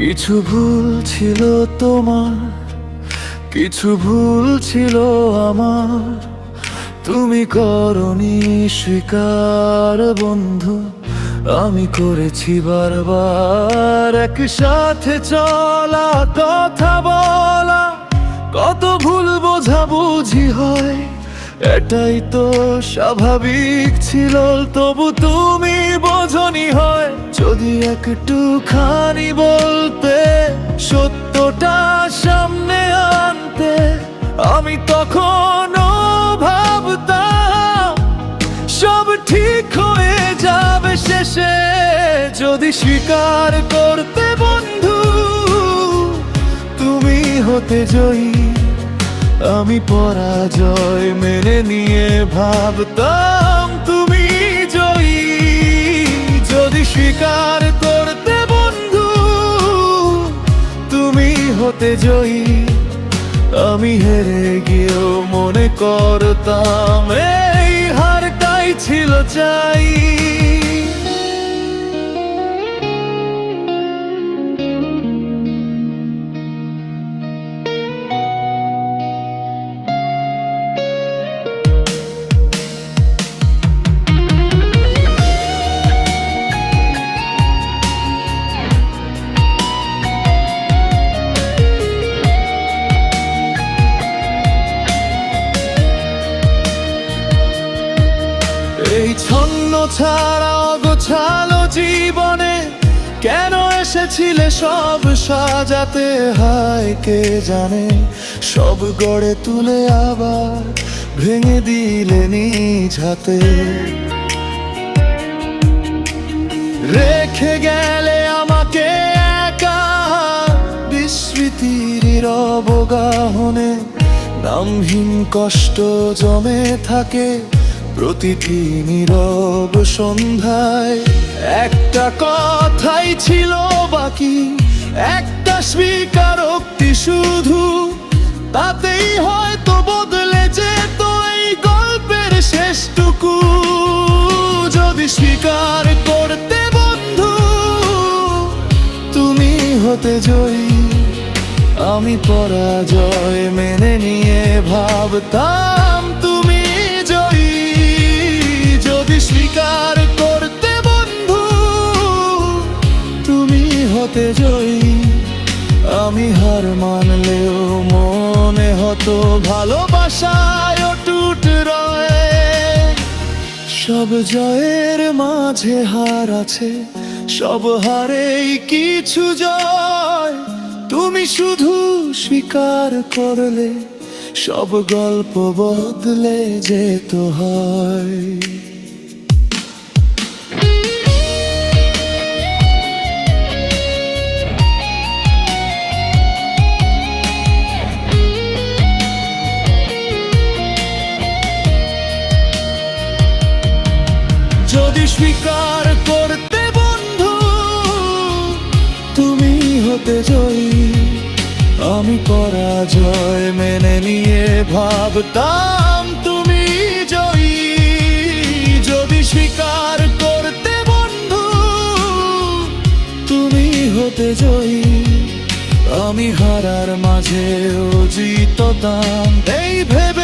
কিছু ভুল ছিল তোমার, কিছু ভুল ছিল আমার। তুমি করনি স্বীকার বন্ধু, আমি করেছি বারবার একসাথে চলা, কথা বলা। কত ভুল বোঝাবুঝি হয়, এটাই তো স্বাভাবিক ছিল, তবু তুমি যদি একটু খানি বলতে সত্যটা সামনে আনতে, আমি তখনও ভাবতাম সব ঠিক হয়ে যাবে শেষে। যদি স্বীকার করতে বন্ধু, তুমি হতে জয়ী। আমি পরাজয় মেনে নিয়ে ভাবতাম তুমি জয়ী। যদি স্বীকার করতে বন্ধু, তুমি হতে জয়ী। আমি হেরে গিয়েও মনে করতাম, এই হারটাই ছিল চাই। এই ছন্ন ছাড়া অগোছালো জীবনে কেন এসেছিলে সব সাজাতে? হায়, কে জানে? সব গড়ে তুলে আবার ভেঙে দিলে নিজ হাতে। রেখে গেলে আমাকে একা বিস্মৃতির অবগাহনে নামহীন কষ্ট জমে থাকে। প্রতিটি নীরব সন্ধ্যায় একটা কথাই ছিল বাকি, একটা স্বীকারোক্তি শুধু। তাতেই হয়তো বদলে যেত এই গল্পের শেষটুকু। যদি স্বীকার করতে বন্ধু, তুমি হতে জয়ী। আমি পরাজয় মেনে নিয়ে ভাবতাম। হতে জয়ী আমি হার মানলেও মনে হতো ভালোবাসায় টুট রয়ে। সব জয়ের মাঝে হার আছে, সব হারেই কিছু জয়। তুমি শুধু স্বীকার করলে, সব গল্প বদলে যেত হয়। স্বীকার করতে বন্ধু, তুমি হতে জয়ী। আমি পরাজয় মেনে নিয়ে ভাবতাম তুমি জয়ী। যদি স্বীকার করতে বন্ধু, তুমি হতে জয়ী। আমি হারার মাঝেও জিততাম। এই ভেবে